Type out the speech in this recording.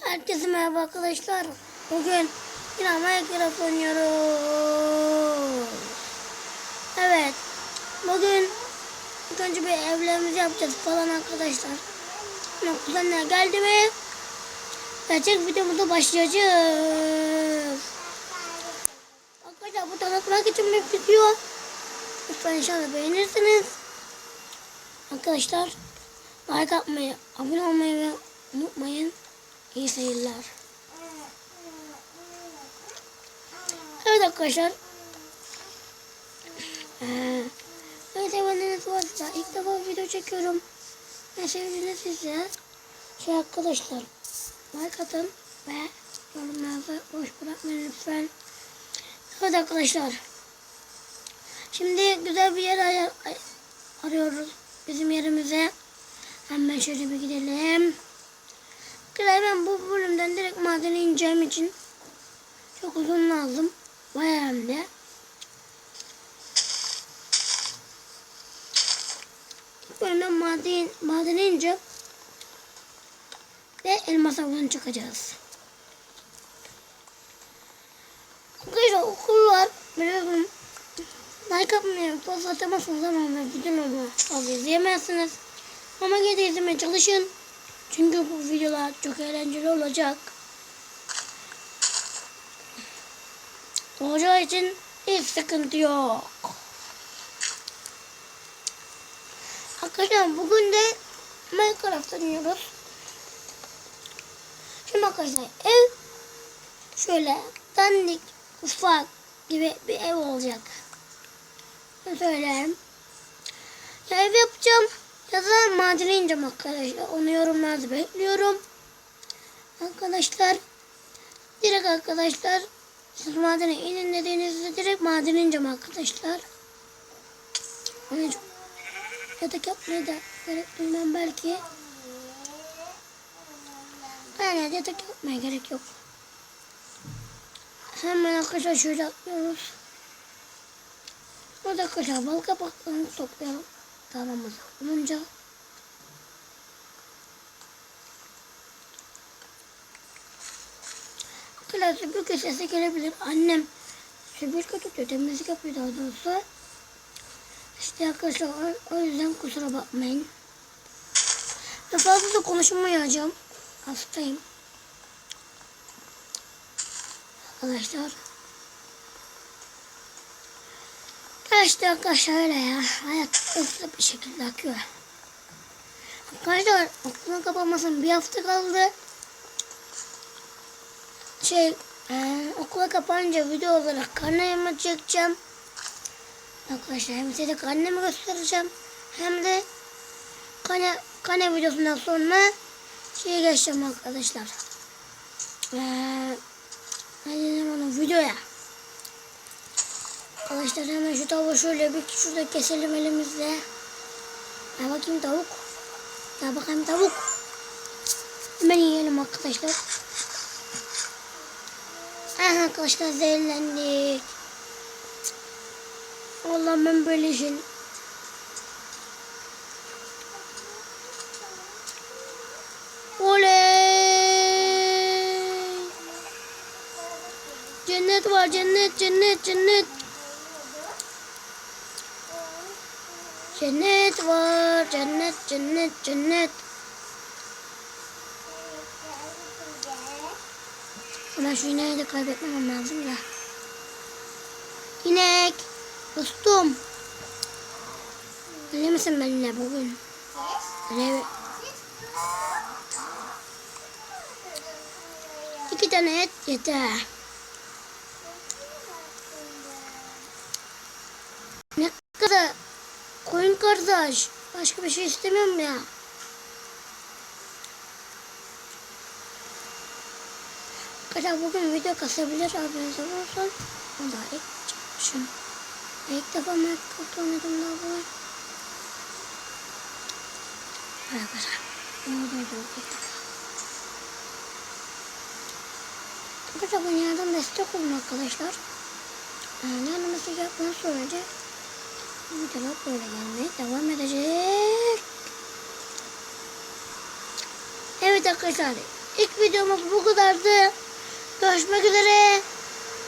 Herkese merhaba arkadaşlar. Bugün yine Minecraft oynuyoruz. Evet. Bugün ilk önce bir evlerimizi yapacağız falan arkadaşlar. Ama kuzenler geldi mi? Gerçek videomuza başlayacağız. Arkadaşlar bu tanıtmak için bir video. Lütfen inşallah beğenirsiniz. Arkadaşlar like atmayı, abone olmayı unutmayın. İyi seyirler. Evet arkadaşlar. Ee, evet aboneniz varsa ilk defa video çekiyorum. Sevdiğiniz size şey arkadaşlar like atın ve yorumlarda boş bırakmayın lütfen. Evet arkadaşlar. Şimdi güzel bir yer arıyoruz bizim yerimize. Hemen şöyle bir gidelim. Arkadaşlar ben bu bölümden direkt madene ineceğim için çok uzun lazım. Bayağı hem de. İlk bölümden maden, madene ineceğim. Ve elmas avına çıkacağız. Arkadaşlar okul var. Biliyorum. Like atmayı fazla atamazsınız ama fazla izleyemezsiniz. Ama de izlemeye çalışın. Çünkü bu videolar çok eğlenceli olacak. Olacağı için hiç sıkıntı yok. Arkadaşlar bugün de Minecraft oynuyoruz. Şimdi arkadaşlar ev şöyle dandik ufak gibi bir ev olacak. Söyleyeyim. Ya ev yapacağım. Ya da madene ineceğim arkadaşlar. Onu yorumlarda bekliyorum. Arkadaşlar. Direkt arkadaşlar. Siz madene inin dediğinizde direkt madene ineceğim arkadaşlar. Yatak yapmaya da gerek duymam belki. Yani yatak yapmaya gerek yok. Hemen arkadaşlar şöyle atlıyoruz. Burada arkadaşlar bal kapaklarını toplayalım. Tarlamızı olunca. Arkadaşlar süpürge sesi gelebilir. Annem süpürge tutuyor. Temizlik yapıyor daha doğrusu. İşte arkadaşlar o, o yüzden kusura bakmayın. Ve fazla da konuşmayacağım. Hastayım. Arkadaşlar. İşte arkadaşlar öyle ya. Hayat hızlı bir şekilde akıyor. Arkadaşlar okulun kapanmasının bir hafta kaldı. Şey e, okula kapanınca video olarak karnemi çekeceğim. Arkadaşlar hem size karnemi göstereceğim. Hem de kane, kane videosundan sonra şeye geçeceğim arkadaşlar. Eee videoya. Arkadaşlar hemen şu tavuğu şöyle bir şurada keselim elimizle. Ya bakayım tavuk. Ya bakayım tavuk. Hemen yiyelim arkadaşlar. Aha arkadaşlar zehirlendik. Allah ben böyle şey. Oley! Cennet var cennet cennet cennet. Cennet var cennet cennet cennet. Ama şu ineği de kaybetmemem lazım ya. İnek. Dostum. Öyle misin benimle bugün? Öyle İki tane et yeter. Ne kadar koyun kardeş. Başka bir şey istemiyorum ya. Arkadaşlar bugün video kasabilir haberiniz olsun. O da ilk çıkmışım. İlk defa Minecraft oynadım daha bu. Arkadaşlar. Ne oldu ilk defa. Arkadaşlar bana yardım destek olun arkadaşlar. Yani destek yapmanız sürece videolar böyle gelmeye devam edecek. Evet arkadaşlar ilk videomuz bu kadardı. Görüşmek üzere.